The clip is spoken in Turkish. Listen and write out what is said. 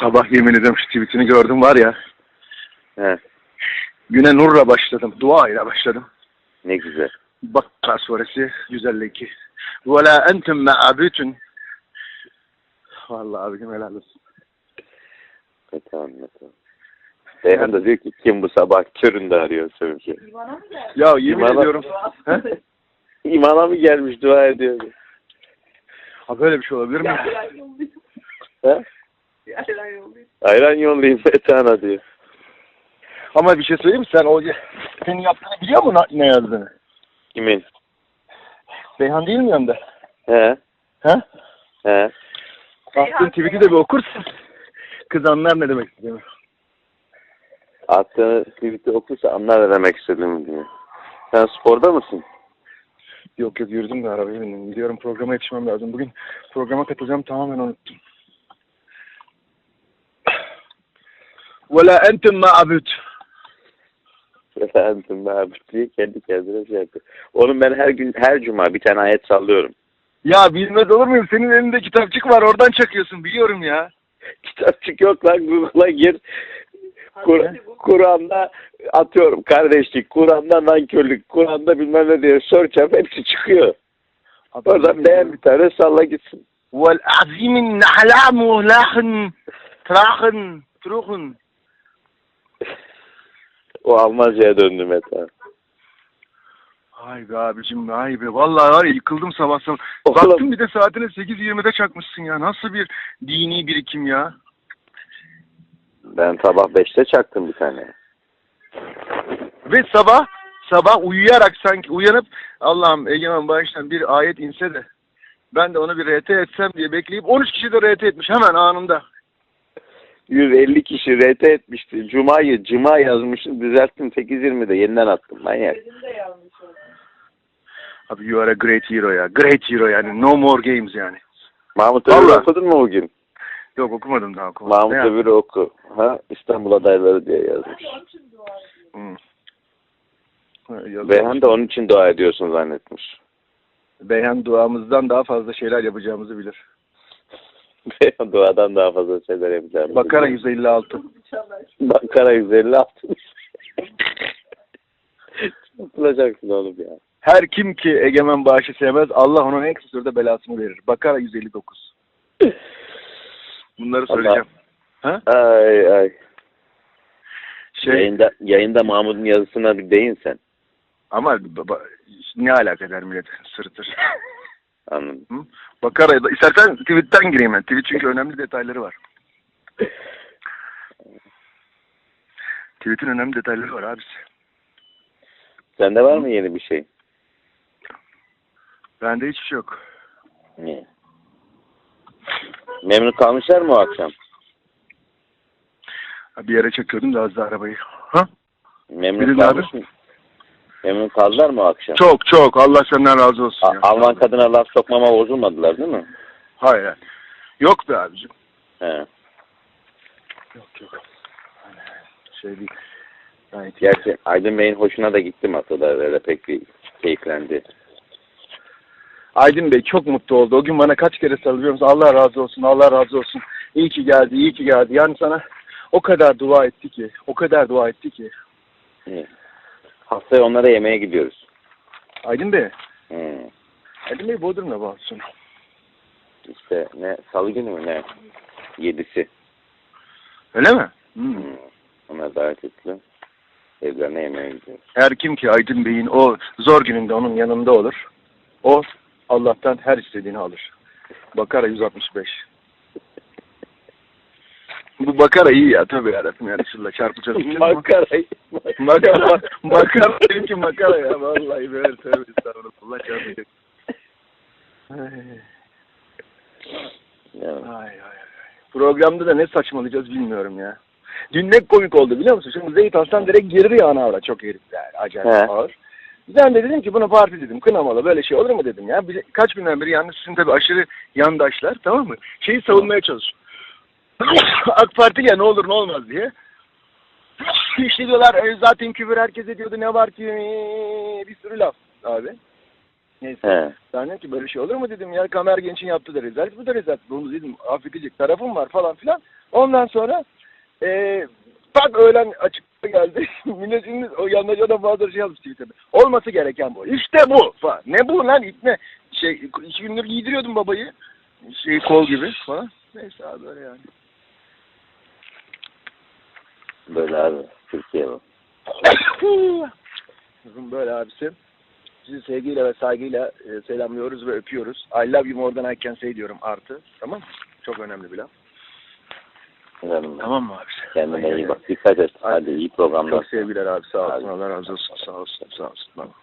Sabah yemin ediyorum şu tweetini gördüm var ya. He, Güne nurla başladım. Dua ile başladım. ne güzel. Bakara suresi 152. Ve la entum ma'abutun. Vallahi abicim helal olsun. Kötü anladım. Beyhan da diyor ki kim bu sabah köründe arıyor sövücü. Ya yemin Bana- ediyorum. He? İmana mı gelmiş dua ediyor? Ha böyle bir şey olabilir mi? He? Ayran yollayayım Betana diyor. Ama bir şey söyleyeyim mi? Sen o senin yaptığını biliyor musun ne yazdığını? Kimin? Beyhan değil mi yanında? He? He? He? Attığın tweet'i de bir okursun. Kız anlar ne demek istediğimi. Attığını tweet'i okursa anlar ne demek istediğimi diyor. Sen sporda mısın? Yok yok yürüdüm de arabaya bindim. Gidiyorum programa yetişmem lazım. Bugün programa katılacağım tamamen unuttum. وَلَا اَنْتُمْ مَعَبُدْ Efendim abi diye kendi kendine şey yapıyor. Onun ben her gün her cuma bir tane ayet sallıyorum. Ya bilmez olur muyum? Senin elinde kitapçık var. Oradan çakıyorsun. Biliyorum ya. Kitapçık yok lan Google'a gir. Kur- Kur'an'da atıyorum kardeşlik, Kur'an'da nankörlük, Kur'an'da bilmem ne diye search yap hepsi çıkıyor. Oradan beğen bir tane salla gitsin. وَالْعَظِيمِ النَّحْلَامُ لَحْن تراخن تروخن O Almanca'ya döndü Meta. Ay be abicim ay be. Vallahi var ya yıkıldım sabah sabah. Oğlum. Baktım bir de saatine 8.20'de çakmışsın ya. Nasıl bir dini birikim ya. Ben sabah 5'te çaktım bir tane. Ve sabah sabah uyuyarak sanki uyanıp Allah'ım Egemen bağıştan bir ayet inse de ben de onu bir RT etsem diye bekleyip 13 kişi de RT etmiş hemen anında. 150 kişi RT etmişti. Cuma'yı Cuma yazmışım düzelttim 8.20'de yeniden attım manyak. Abi you are a great hero ya. Great hero yani. No more games yani. Mahmut Vallahi. okudun mu bugün? Yok okumadım daha okumadım. Mahmut Ne? Övür oku. Ha İstanbul adayları diye yazmış. Hmm. Ha, yazılmış. Beyhan da onun için dua ediyorsun zannetmiş. Beyhan duamızdan daha fazla şeyler yapacağımızı bilir. Duadan daha fazla şeyler yapacağım. Bakara 156. Bakara 156. Çarpılacaksın oğlum ya. Her kim ki egemen bağışı sevmez Allah onun en kısa sürede belasını verir. Bakara 159. Bunları söyleyeceğim. Ha? Ay ay. Şey Yayında, yayında Mahmut'un yazısına bir değin sen. ama ne alaka eder millet sırıtır. Anladım. Hı? Bakara'ya da istersen tweet'ten gireyim ben. Tweet çünkü önemli detayları var. Tweet'in önemli detayları var abisi. Sende var mı yeni bir şey? Bende hiçbir şey yok. Niye? Memnun kalmışlar mı o akşam? Bir yere çekiyordum da az da arabayı. Ha? Memnun Bilin kalmış mı? Memnun kaldılar mı o akşam? Çok çok. Allah senden razı olsun. A- ya. Alman kadına laf sokmama bozulmadılar değil mi? Hayır. Yok be abicim. He. Yok yok. Hani Şey değil. Gayet iyi. Gerçi Aydın Bey'in hoşuna da gitti masada. Öyle pek bir keyiflendi. Aydın Bey çok mutlu oldu. O gün bana kaç kere sarılıyor musun? Allah razı olsun, Allah razı olsun. İyi ki geldi, iyi ki geldi. Yani sana o kadar dua etti ki, o kadar dua etti ki. Hı. Haftaya onlara yemeğe gidiyoruz. Aydın Bey, Hı. Aydın Bey Bodrum'da bu hafta İşte ne salı günü mü ne? Yedisi. Öyle mi? Hı. Hmm. Onlar davet ettiler. Evlerine yemeğe gidiyoruz. Her kim ki Aydın Bey'in o zor gününde onun yanında olur, o Allah'tan her istediğini alır. Bakara 165. Bu Bakara iyi ya tabii yarabbim ya Resulullah çarpacağız. Makarayı. Makara, makara benimki makara ya vallahi böyle tövbe estağfurullah çarpacak. Ay, Ya. ay, ay, ay. Programda da ne saçmalayacağız bilmiyorum ya. Dün ne komik oldu biliyor musun? Şimdi Zeyt Aslan direkt gerir ya ana avra çok herif yani acayip He. ağır. Ben de dedim ki buna parti dedim kınamalı böyle şey olur mu dedim ya. Bir, kaç günden beri yalnız sizin tabii aşırı yandaşlar tamam mı? Şeyi savunmaya çalışıyor. AK Parti ya ne olur ne olmaz diye. İşte diyorlar e, zaten küfür herkes ediyordu ne var ki bir sürü laf abi. Neyse. He. Ben dedim ki böyle şey olur mu dedim ya Kamer Genç'in yaptığı da rezalet bu da rezalet. Bunu dedim affedecek tarafım var falan filan. Ondan sonra eee bak öğlen açıkta geldi. Millet şimdi o yandaca da bazı şey yazmış Twitter'da. Olması gereken bu. İşte bu falan. Ne bu lan ne? Şey iki gündür giydiriyordum babayı. Şey kol gibi falan. Neyse abi böyle yani. Böyle abi. Türkiye bu. Kızım böyle abisi. Sizi sevgiyle ve saygıyla e, selamlıyoruz ve öpüyoruz. I love you more than I can say diyorum artı. Tamam mı? Çok önemli bir laf. Canım. Tamam mı abisi? Kendine iyi bak. Dikkat et. Hadi. Hadi iyi programlar. Çok sevgiler abi. Sağ olsun. Allah razı olsun. Sağ olsun. Sağ olsun. Tamam.